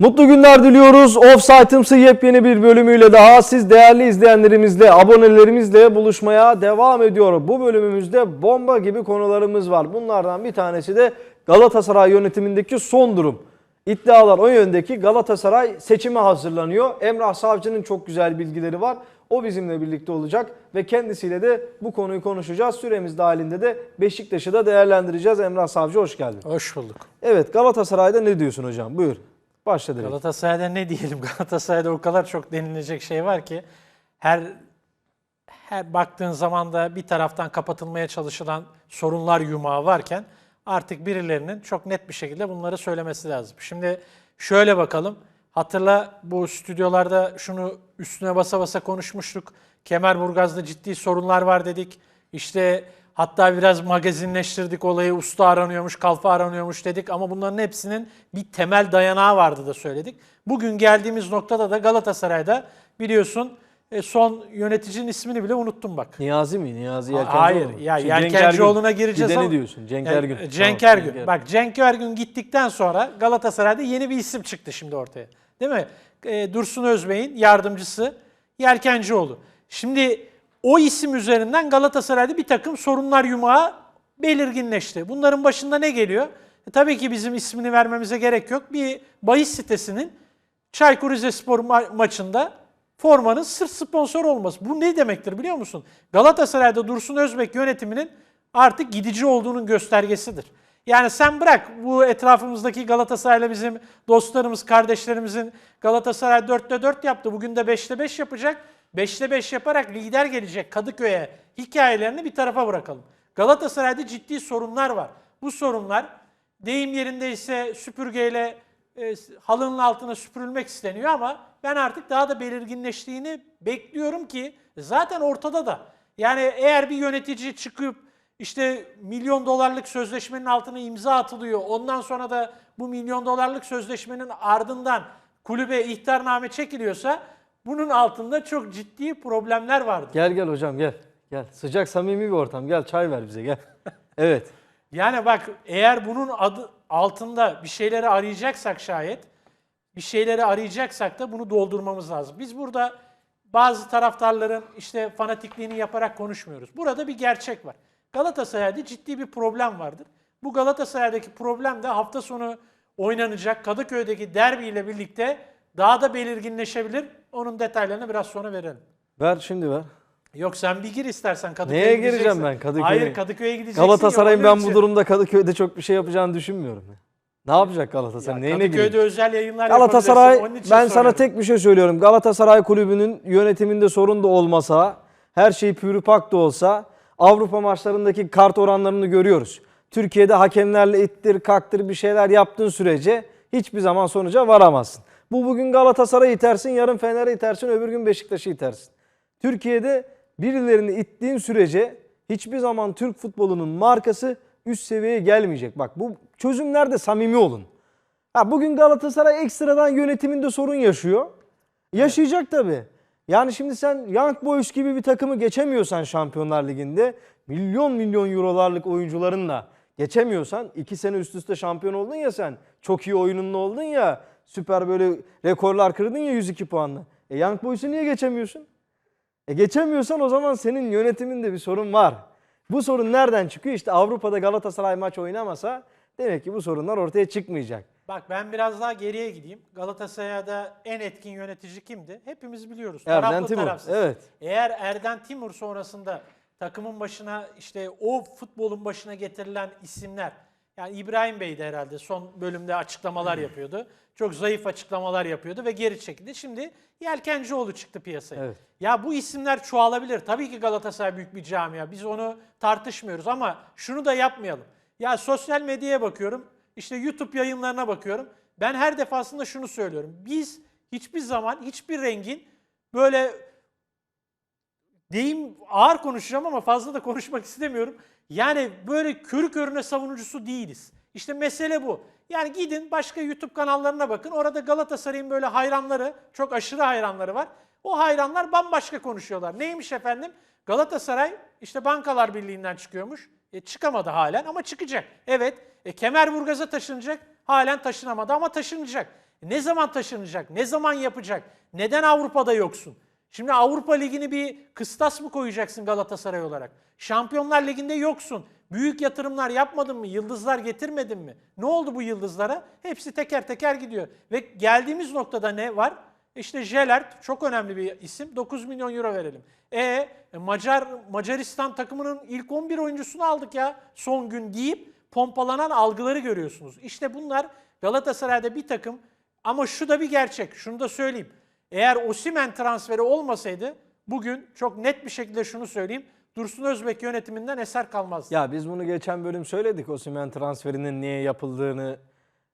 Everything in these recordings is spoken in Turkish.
Mutlu günler diliyoruz. Offsite'ımsı yepyeni bir bölümüyle daha siz değerli izleyenlerimizle, abonelerimizle buluşmaya devam ediyor. Bu bölümümüzde bomba gibi konularımız var. Bunlardan bir tanesi de Galatasaray yönetimindeki son durum. İddialar o yöndeki Galatasaray seçime hazırlanıyor. Emrah Savcı'nın çok güzel bilgileri var. O bizimle birlikte olacak ve kendisiyle de bu konuyu konuşacağız. Süremiz dahilinde de Beşiktaş'ı da değerlendireceğiz. Emrah Savcı hoş geldin. Hoş bulduk. Evet Galatasaray'da ne diyorsun hocam? Buyur. Başla direkt. Galatasaray'da ne diyelim? Galatasaray'da o kadar çok denilecek şey var ki her her baktığın zaman da bir taraftan kapatılmaya çalışılan sorunlar yumağı varken artık birilerinin çok net bir şekilde bunları söylemesi lazım. Şimdi şöyle bakalım. Hatırla bu stüdyolarda şunu üstüne basa basa konuşmuştuk. Kemerburgaz'da ciddi sorunlar var dedik. İşte hatta biraz magazinleştirdik olayı. Usta aranıyormuş, kalfa aranıyormuş dedik ama bunların hepsinin bir temel dayanağı vardı da söyledik. Bugün geldiğimiz noktada da Galatasaray'da biliyorsun e, son yöneticinin ismini bile unuttum bak. Niyazi mi? Niyazi Yelkencioğlu Hayır. mu? Ya Cenk Yelkencioğlu'na gireceğiz Gideni ama. diyorsun. Cenk Yani, Ergün. Cenk Tamam, Ergün. Cenk. Bak Cenk Ergün gittikten sonra Galatasaray'da yeni bir isim çıktı şimdi ortaya. Değil mi? E, Dursun Özbey'in yardımcısı Yelkencioğlu. Şimdi o isim üzerinden Galatasaray'da bir takım sorunlar yumağı belirginleşti. Bunların başında ne geliyor? E, tabii ki bizim ismini vermemize gerek yok. Bir bahis sitesinin Çaykur Rizespor ma- maçında formanın sırf sponsor olması. Bu ne demektir biliyor musun? Galatasaray'da Dursun Özbek yönetiminin artık gidici olduğunun göstergesidir. Yani sen bırak bu etrafımızdaki Galatasaray'la bizim dostlarımız, kardeşlerimizin Galatasaray 4'te 4 yaptı. Bugün de 5'te 5 yapacak. 5'te 5 yaparak lider gelecek Kadıköy'e hikayelerini bir tarafa bırakalım. Galatasaray'da ciddi sorunlar var. Bu sorunlar deyim yerindeyse süpürgeyle e, halının altına süpürülmek isteniyor ama ben artık daha da belirginleştiğini bekliyorum ki zaten ortada da. Yani eğer bir yönetici çıkıp işte milyon dolarlık sözleşmenin altına imza atılıyor. Ondan sonra da bu milyon dolarlık sözleşmenin ardından kulübe ihtarname çekiliyorsa bunun altında çok ciddi problemler vardır. Gel gel hocam gel. Gel. Sıcak samimi bir ortam. Gel çay ver bize gel. evet. Yani bak eğer bunun adı altında bir şeyleri arayacaksak şayet, bir şeyleri arayacaksak da bunu doldurmamız lazım. Biz burada bazı taraftarların işte fanatikliğini yaparak konuşmuyoruz. Burada bir gerçek var. Galatasaray'da ciddi bir problem vardır. Bu Galatasaray'daki problem de hafta sonu oynanacak Kadıköy'deki derbi ile birlikte daha da belirginleşebilir. Onun detaylarını biraz sonra verelim. Ver şimdi ver. Yok sen bir gir istersen Kadıköy'e Neye gideceksin. gireceğim ben Kadıköy'e? Hayır Kadıköy'e gideceksin. Galatasaray'ın ben bu durumda Kadıköy'de çok bir şey yapacağını düşünmüyorum. Ne yapacak Galatasaray? Ya Neyine Kadıköy'de giriyor? özel yayınlar Galatasaray. Onun için ben sana soruyorum. tek bir şey söylüyorum. Galatasaray kulübünün yönetiminde sorun da olmasa, her şey pürüpak da olsa Avrupa maçlarındaki kart oranlarını görüyoruz. Türkiye'de hakemlerle ittir kaktır bir şeyler yaptığın sürece hiçbir zaman sonuca varamazsın. Bu bugün Galatasaray'ı itersin, yarın Fener'i itersin, öbür gün Beşiktaş'ı itersin. Türkiye'de birilerini ittiğin sürece hiçbir zaman Türk futbolunun markası üst seviyeye gelmeyecek. Bak bu çözümlerde samimi olun. Ha, bugün Galatasaray ekstradan yönetiminde sorun yaşıyor. Yaşayacak tabii. Yani şimdi sen Young Boys gibi bir takımı geçemiyorsan Şampiyonlar Ligi'nde milyon milyon eurolarlık oyuncularınla geçemiyorsan iki sene üst üste şampiyon oldun ya sen. Çok iyi oyununla oldun ya. Süper böyle rekorlar kırdın ya 102 puanla. E Young Boys'u niye geçemiyorsun? E geçemiyorsan o zaman senin yönetiminde bir sorun var. Bu sorun nereden çıkıyor? İşte Avrupa'da Galatasaray maç oynamasa demek ki bu sorunlar ortaya çıkmayacak. Bak ben biraz daha geriye gideyim. Galatasaray'da en etkin yönetici kimdi? Hepimiz biliyoruz. Erden Taraflı Timur, tarafsız. evet. Eğer Erden Timur sonrasında takımın başına işte o futbolun başına getirilen isimler yani İbrahim Bey de herhalde son bölümde açıklamalar yapıyordu. Çok zayıf açıklamalar yapıyordu ve geri çekildi. Şimdi Yelkencioğlu çıktı piyasaya. Evet. Ya bu isimler çoğalabilir. Tabii ki Galatasaray büyük bir camia. Biz onu tartışmıyoruz ama şunu da yapmayalım. Ya sosyal medyaya bakıyorum. işte YouTube yayınlarına bakıyorum. Ben her defasında şunu söylüyorum. Biz hiçbir zaman hiçbir rengin böyle deyim ağır konuşacağım ama fazla da konuşmak istemiyorum. Yani böyle körü körüne savunucusu değiliz. İşte mesele bu. Yani gidin başka YouTube kanallarına bakın. Orada Galatasaray'ın böyle hayranları, çok aşırı hayranları var. O hayranlar bambaşka konuşuyorlar. Neymiş efendim? Galatasaray işte Bankalar Birliği'nden çıkıyormuş. E, çıkamadı halen ama çıkacak. Evet. E, Kemerburgaz'a taşınacak. Halen taşınamadı ama taşınacak. Ne zaman taşınacak? Ne zaman yapacak? Neden Avrupa'da yoksun? Şimdi Avrupa Ligi'ni bir kıstas mı koyacaksın Galatasaray olarak? Şampiyonlar Ligi'nde yoksun. Büyük yatırımlar yapmadın mı? Yıldızlar getirmedin mi? Ne oldu bu yıldızlara? Hepsi teker teker gidiyor. Ve geldiğimiz noktada ne var? İşte Jelert çok önemli bir isim. 9 milyon euro verelim. E Macar Macaristan takımının ilk 11 oyuncusunu aldık ya son gün deyip pompalanan algıları görüyorsunuz. İşte bunlar Galatasaray'da bir takım ama şu da bir gerçek. Şunu da söyleyeyim. Eğer Osimen transferi olmasaydı bugün çok net bir şekilde şunu söyleyeyim. Dursun Özbek yönetiminden eser kalmazdı. Ya biz bunu geçen bölüm söyledik. Osimhen transferinin niye yapıldığını,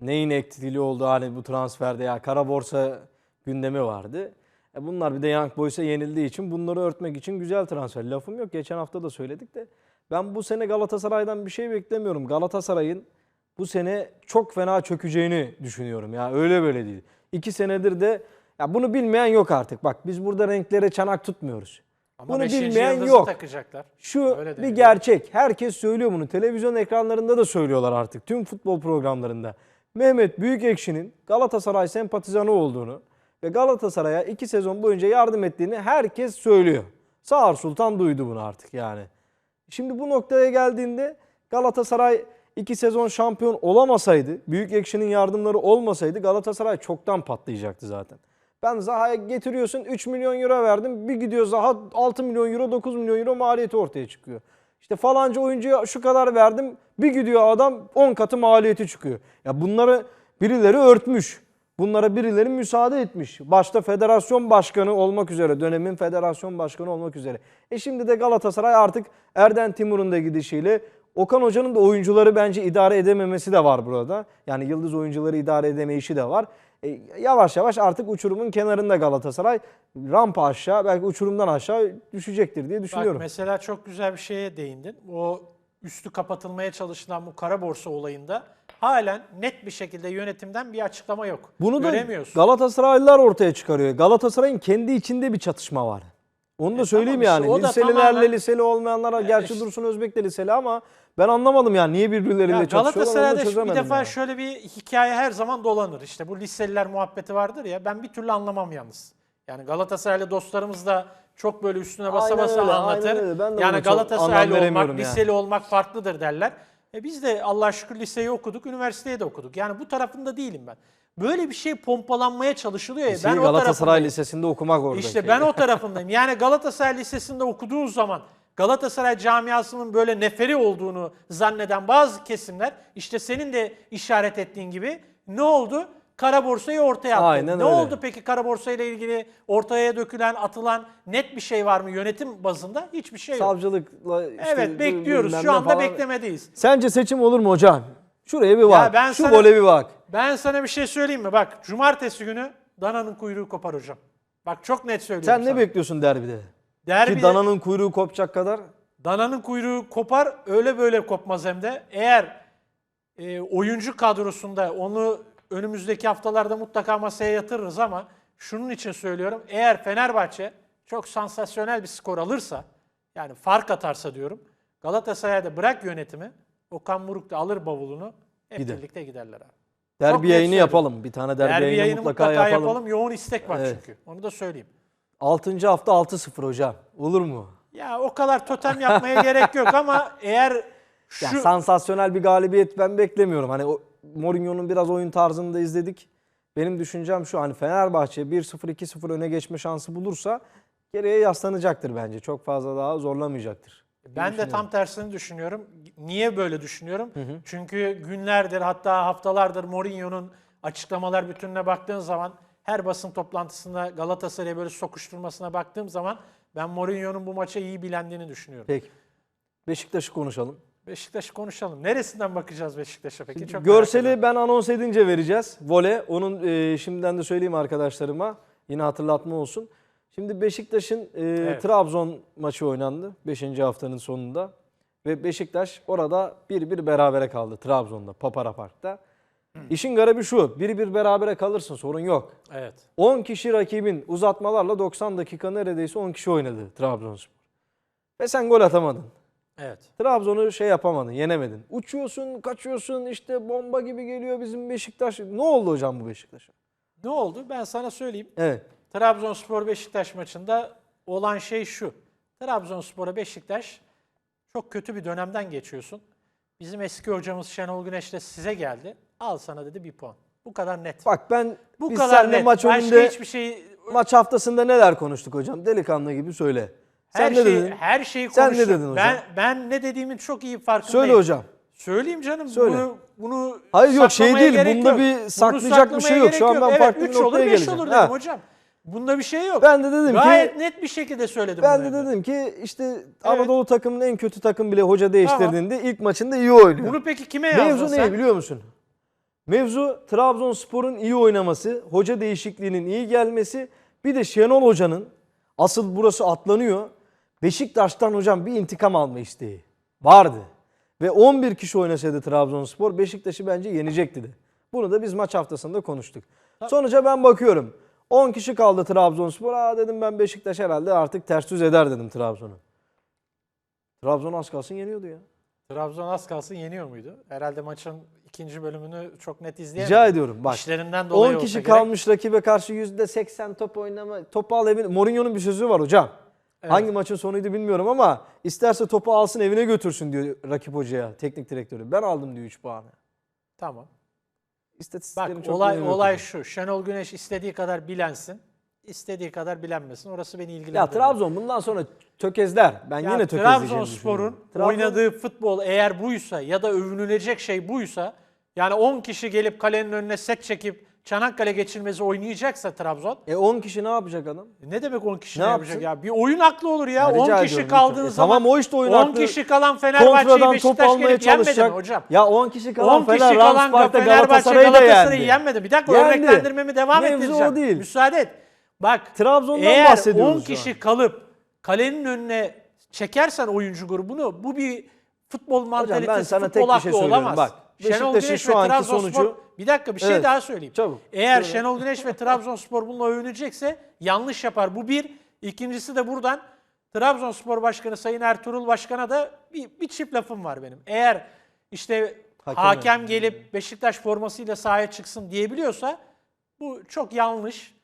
neyin etkili olduğu hani bu transferde ya kara borsa gündemi vardı. E bunlar bir de Young Boys'a yenildiği için bunları örtmek için güzel transfer. Lafım yok. Geçen hafta da söyledik de ben bu sene Galatasaray'dan bir şey beklemiyorum. Galatasaray'ın bu sene çok fena çökeceğini düşünüyorum ya. Öyle böyle değil. İki senedir de ya bunu bilmeyen yok artık. Bak biz burada renklere çanak tutmuyoruz. Ama bunu bilmeyen yok. takacaklar. Şu Öyle bir gerçek. Herkes söylüyor bunu. Televizyon ekranlarında da söylüyorlar artık. Tüm futbol programlarında. Mehmet Büyükekşi'nin Galatasaray sempatizanı olduğunu ve Galatasaray'a iki sezon boyunca yardım ettiğini herkes söylüyor. Sağır Sultan duydu bunu artık yani. Şimdi bu noktaya geldiğinde Galatasaray iki sezon şampiyon olamasaydı, Büyükekşi'nin yardımları olmasaydı Galatasaray çoktan patlayacaktı zaten. Ben Zaha'ya getiriyorsun 3 milyon euro verdim. Bir gidiyor Zaha 6 milyon euro 9 milyon euro maliyeti ortaya çıkıyor. İşte falanca oyuncuya şu kadar verdim. Bir gidiyor adam 10 katı maliyeti çıkıyor. Ya bunları birileri örtmüş. Bunlara birileri müsaade etmiş. Başta federasyon başkanı olmak üzere, dönemin federasyon başkanı olmak üzere. E şimdi de Galatasaray artık Erden Timur'un da gidişiyle Okan Hoca'nın da oyuncuları bence idare edememesi de var burada. Yani yıldız oyuncuları idare edemeyişi de var. E, yavaş yavaş artık uçurumun kenarında Galatasaray. Rampa aşağı belki uçurumdan aşağı düşecektir diye düşünüyorum. Bak mesela çok güzel bir şeye değindin. O üstü kapatılmaya çalışılan bu kara borsa olayında halen net bir şekilde yönetimden bir açıklama yok. Bunu da Göremiyorsun. Galatasaraylılar ortaya çıkarıyor. Galatasaray'ın kendi içinde bir çatışma var. Onu da E söyleyeyim tamam işte, yani. da Liselilerle tamamen- liseli olmayanlara gerçi işte- Dursun Özbek de liseli ama ben anlamadım yani niye birbirleriyle Ya Galatasaray'da şu- bir defa yani. şöyle bir hikaye her zaman dolanır. İşte bu liseliler muhabbeti vardır ya ben bir türlü anlamam yalnız. Yani Galatasaraylı dostlarımız da çok böyle üstüne basa Aynen basa öyle, anlatır. öyle. Ben de yani Galatasaraylı olmak, yani. liseli olmak farklıdır derler. E biz de Allah'a şükür liseyi okuduk, üniversiteyi de okuduk. Yani bu tarafında değilim ben. Böyle bir şey pompalanmaya çalışılıyor ya. Liseyi ben o Galatasaray tarafındayım. Lisesi'nde okumak orada. İşte ben o tarafındayım. Yani Galatasaray Lisesi'nde okuduğun zaman Galatasaray camiasının böyle neferi olduğunu zanneden bazı kesimler işte senin de işaret ettiğin gibi ne oldu? Kara borsayı ortaya attı. Aynen ne öyle. oldu peki kara borsayla ilgili ortaya dökülen, atılan net bir şey var mı yönetim bazında? Hiçbir şey yok. Savcılıkla işte evet bekliyoruz. Şu anda falan. beklemedeyiz. Sence seçim olur mu hocam? Şuraya bir bak. ben Şu sana- gole bir bak. Ben sana bir şey söyleyeyim mi? Bak cumartesi günü dananın kuyruğu kopar hocam. Bak çok net söylüyorum Sen ne sana. bekliyorsun derbide? Derbide- Ki dananın kuyruğu kopacak kadar. Dananın kuyruğu kopar, öyle böyle kopmaz hem de. Eğer e, oyuncu kadrosunda onu önümüzdeki haftalarda mutlaka masaya yatırırız ama şunun için söylüyorum. Eğer Fenerbahçe çok sansasyonel bir skor alırsa, yani fark atarsa diyorum, Galatasaray'da bırak yönetimi, Okan Buruk da alır bavulunu, hep Gider. birlikte giderler abi. Derbi net yayını yapalım. Bir tane derbi, Derbi yayını, yayını mutlaka, mutlaka, yapalım. yapalım. Yoğun istek var Evet. çünkü. Onu da söyleyeyim. 6. hafta 6-0 hocam. Olur mu? Ya o kadar totem yapmaya gerek yok ama eğer şu... Ya sansasyonel bir galibiyet ben beklemiyorum. Hani o Mourinho'nun biraz oyun tarzını da izledik. Benim düşüncem şu hani Fenerbahçe 1-0 2-0 öne geçme şansı bulursa geriye yaslanacaktır bence. Çok fazla daha zorlamayacaktır. Ben de tam tersini düşünüyorum. Niye böyle düşünüyorum? Çünkü günlerdir hatta haftalardır Mourinho'nun açıklamalar bütününe baktığın zaman her basın toplantısında Galatasaray'a böyle sokuşturmasına baktığım zaman ben Mourinho'nun bu maça iyi bilendiğini düşünüyorum. Peki. Beşiktaş'ı konuşalım. Beşiktaş'ı konuşalım. Neresinden bakacağız Beşiktaş'a peki? Çok Görseli ben anons edince vereceğiz. Vole. Onun e, şimdiden de söyleyeyim arkadaşlarıma. Yine hatırlatma olsun. Şimdi Beşiktaş'ın e, Trabzon maçı oynandı 5. haftanın sonunda. Ve Beşiktaş orada 1-1 berabere kaldı Trabzon'da Papara Park'ta. İşin garibi şu. 1-1 berabere kalırsın sorun yok. Evet. 10 kişi rakibin uzatmalarla 90 dakika neredeyse 10 kişi oynadı Trabzonspor. Ve sen gol atamadın. Evet. Trabzon'u şey yapamadın, yenemedin. Uçuyorsun, kaçıyorsun, işte bomba gibi geliyor bizim Beşiktaş. Ne oldu hocam bu Beşiktaş'a? Ne oldu? Ben sana söyleyeyim. Evet. Trabzonspor Beşiktaş maçında olan şey şu. Trabzonspor'a Beşiktaş çok kötü bir dönemden geçiyorsun. Bizim eski hocamız Şenol Güneş de size geldi. Al sana dedi bir puan. Bu kadar net. Bak ben Bu biz kadar net. maç Başka önünde hiçbir şey maç haftasında neler konuştuk hocam? Delikanlı gibi söyle. Her Sen ne şey dedin? her şeyi Sen ne dedin hocam? Ben ben ne dediğimin çok iyi farkındayım. Söyle hocam. Söyleyeyim canım. Söyle. Bunu bunu Hayır yok, şey saklamaya değil, gerek bunda yok. bir Bunu saklayacak bir şey saklamaya yok. Şu gerek an ben Evet, farklı bir üç olur noktaya 5 geleceğim. olur dedim Ha. hocam. Bunda bir şey yok. Ben de dedim ki Gayet net bir şekilde söyledim ben bunu de evde. dedim ki işte Anadolu takımının en kötü takım bile hoca değiştirdiğinde ilk maçında iyi oynuyor. Bunu peki kime yazdın Mevzu sen? ne biliyor musun? Mevzu Trabzonspor'un iyi oynaması, hoca değişikliğinin iyi gelmesi, bir de Şenol Hoca'nın asıl burası atlanıyor. Beşiktaş'tan hocam bir intikam alma isteği vardı. Ve 11 kişi oynasaydı Trabzonspor Beşiktaş'ı bence yenecekti de. Bunu da biz maç haftasında konuştuk. Sonuca ben bakıyorum. 10 kişi kaldı Trabzonspor. Aa dedim ben Beşiktaş herhalde artık ters düz eder dedim Trabzon'u. Trabzon az kalsın yeniyordu ya. Trabzon az kalsın yeniyor muydu? Herhalde maçın ikinci bölümünü çok net izleyemedim. Rica ediyorum bak. İşlerinden dolayı 10 olsa kişi gerek. kalmış rakibe karşı %80 top oynama. Topu al. Mourinho'nun bir sözü var hocam. Hangi maçın sonuydu bilmiyorum ama isterse topu alsın evine götürsün diyor rakip hocaya, teknik direktörü. Ben aldım diyor 3 puanı. Tamam. Bak İstatistiklerin çok olay olay şu. Şenol Güneş istediği kadar bilensin. istediği kadar bilenmesin. Orası beni Ya ilgilendirmiyor. Trabzon bundan sonra tökezler. Ben Ya yine tökezleyeceğini Trabzonspor'un. Trabzon- oynadığı futbol eğer buysa ya da övünülecek şey buysa yani 10 kişi gelip kalenin önüne set çekip Çanakkale geçilmezi oynayacaksa Trabzon E 10 kişi ne yapacak adam? ne demek 10 kişi Ne ne, yapacak ya? Bir oyun aklı olur ya. Ya 10 rica kişi ediyorum lütfen. E zaman tamam o işte oyun 10 aklı. kişi kalan Fenerbahçe'yi Kontradan top Beşiktaş almaya gelip yenmedi mi çalışacak. hocam? Ya 10 kişi kalan 10 kişi Fener kalan Ramspark'ta Fenerbahçe Galatasaray'ı da Galatasaray'ı yendi. yenmedi. Bir dakika Yendi. örneklendirmemi devam Mevzu ettireceğim. o değil. Müsaade et. Bak Trabzon'dan eğer bahsediyoruz 10 şu kişi kalıp kalenin önüne çekersen oyuncu grubunu bu bir futbol mantalitesi, ben sana futbol tek bir şey aklı söylüyorum. olamaz. Bak, Şenol Beşiktaş'ın Güneş şu anki Trabzonspor sonucu- bir dakika bir şey Evet, daha söyleyeyim. çabuk, Eğer. Şenol Güneş ve Trabzonspor bununla övünecekse yanlış yapar. Bu bir. İkincisi de buradan Trabzonspor Başkanı Sayın Ertuğrul Başkan'a da bir, bir çift lafım var benim. Eğer işte Hakem hakem, gelip Beşiktaş formasıyla sahaya çıksın diyebiliyorsa bu çok yanlış.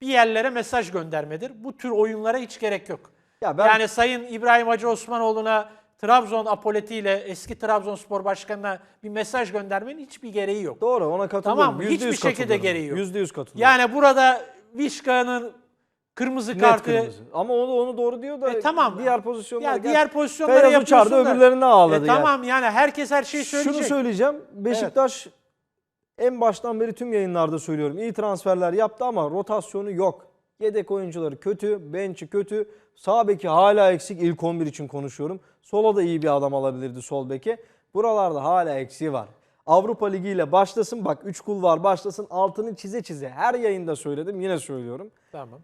Bir yerlere mesaj göndermedir. Bu tür oyunlara hiç gerek yok. Ya ben- Yani Sayın İbrahim Hacı Osmanoğlu'na Trabzon apoletiyle eski Trabzonspor Başkanı'na bir mesaj göndermenin hiçbir gereği yok. Doğru ona katılıyorum. Tamam mı? Yüzde Hiçbir yüz şekilde katılıyorum. gereği yok. Yüzde yüz katılıyorum. Yani burada Vişka'nın kırmızı Net kartı kırmızı. Ama onu onu doğru diyor da E, tamam. diğer pozisyonlar ya gel- diğer pozisyonları Feyyaz yapıyorsun uçardı da. öbürlerini ağladı E, yani. Tamam yani herkes her şeyi söyleyecek. Şunu söyleyeceğim. Beşiktaş en baştan beri tüm yayınlarda söylüyorum. İyi transferler yaptı ama rotasyonu yok. Yedek oyuncuları kötü, bench'i kötü. Sağ beki hala eksik. İlk 11 için konuşuyorum. Sola da iyi bir adam alabilirdi sol beke. Buralarda hala eksiği var. Avrupa Ligi ile başlasın. Bak 3 kul var başlasın. Altını çize çize. Her yayında söyledim. Yine söylüyorum. Tamam.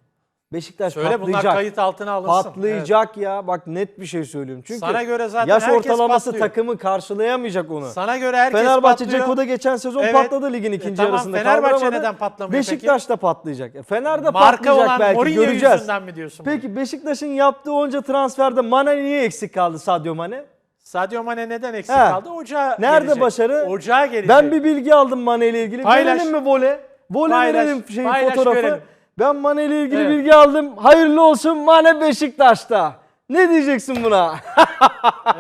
Beşiktaş Söyle bunlar patlayacak. kayıt altına alınsın. Evet. Patlayacak ya. Bak net bir şey söylüyorum. Çünkü Sana göre zaten yaş ortalaması patlıyor. takımı karşılayamayacak onu. Sana göre herkes Fenerbahçe patlıyor. Ceko'da geçen sezon Evet. patladı ligin E ikinci tamam, yarısında. Fenerbahçe neden patlamıyor Beşiktaş da patlayacak. E, Fener de Marka patlayacak olan belki Mourinho göreceğiz. yüzünden mi diyorsun? bunu? Peki Beşiktaş'ın yaptığı onca transferde Mane niye eksik kaldı Sadio Mane? Sadio Mane neden eksik He. kaldı? Ocağa Nerede gelecek. başarı? Ocağa gelecek. Ben bir bilgi aldım Mane ile ilgili. Paylaş. Verelim mi vole? Vole Paylaş, verelim şeyin paylaş, fotoğrafı. görelim. Ben Mane ile ilgili Evet. bilgi aldım. Hayırlı olsun Mane Beşiktaş'ta. Ne diyeceksin buna?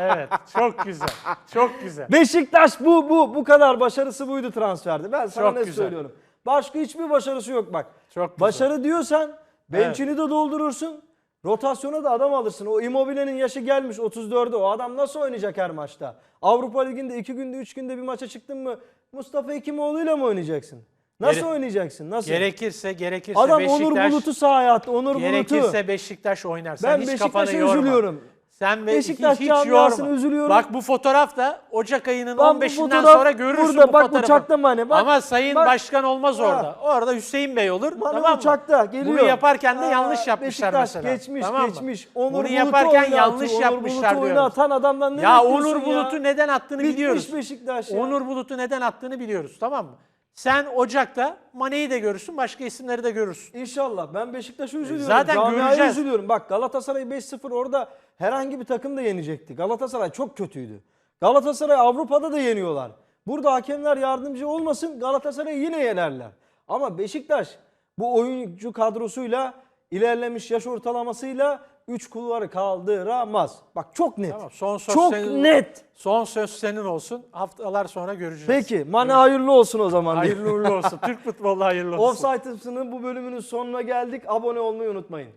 Evet, çok güzel. Çok güzel. Beşiktaş bu bu bu kadar başarısı buydu transferde. Ben sana Çok ne güzel. söylüyorum. Başka hiçbir başarısı yok bak. Çok güzel. Başarı diyorsan bench'ini de doldurursun. Rotasyona da adam alırsın. O Immobile'nin yaşı gelmiş 34'e. O adam nasıl oynayacak her maçta? Avrupa Ligi'nde 2 günde 3 günde bir maça çıktın mı Mustafa Hekimoğlu'yla mı oynayacaksın? Nasıl Gere- oynayacaksın? Nasıl? Gerekirse, gerekirse adam Beşiktaş... Onur Bulut'u sahaya attı. Onur Bulut'u. Gerekirse Beşiktaş oynar. Sen Ben hiç kafanı Beşiktaş'a yorma. üzülüyorum. Sen ve Beşiktaş hiç, hiç yorma. üzülüyorum. Bak bu fotoğraf da Ocak ayının bu 15'inden fotoğraf sonra görürsün burada. bu Bak fotoğrafı. uçakta Mane, bak. Ama Sayın Bak. Başkan olmaz Ha. orada. Orada Hüseyin Bey olur. Mane tamam mı? uçakta geliyor. Bunu yaparken de Aa, yanlış yapmışlar Beşiktaş mesela. geçmiş Tamam mı? geçmiş. Onur Bunu Bulut'u yaparken oynatıyor. yanlış Onur yapmışlar Bulut'u oynatan adamdan ne Ya bekliyorsun Onur Bulut'u neden attığını Bitmiş biliyoruz. Beşiktaş ya. Onur Bulut'u neden attığını biliyoruz tamam mı? Sen Ocak'ta Mane'yi de görürsün, başka isimleri de görürsün. İnşallah. Ben Beşiktaş'a üzülüyorum. zaten Camiaya göreceğiz. üzülüyorum. Bak Galatasaray 5-0 orada herhangi bir takım da yenecekti. Galatasaray çok kötüydü. Galatasaray Avrupa'da da yeniyorlar. Burada hakemler yardımcı olmasın Galatasaray'ı yine yenerler. Ama Beşiktaş bu oyuncu kadrosuyla ilerlemiş yaş ortalamasıyla 3 kulvarı kaldıramaz. Bak çok net. Tamam, son söz çok senin, net. Son söz senin olsun. Haftalar sonra göreceğiz. Peki Mane hayırlı olsun o zaman. Hayırlı uğurlu olsun. Türk futbolu hayırlı olsun. Offside'ın bu bölümünün sonuna geldik. Abone olmayı unutmayın.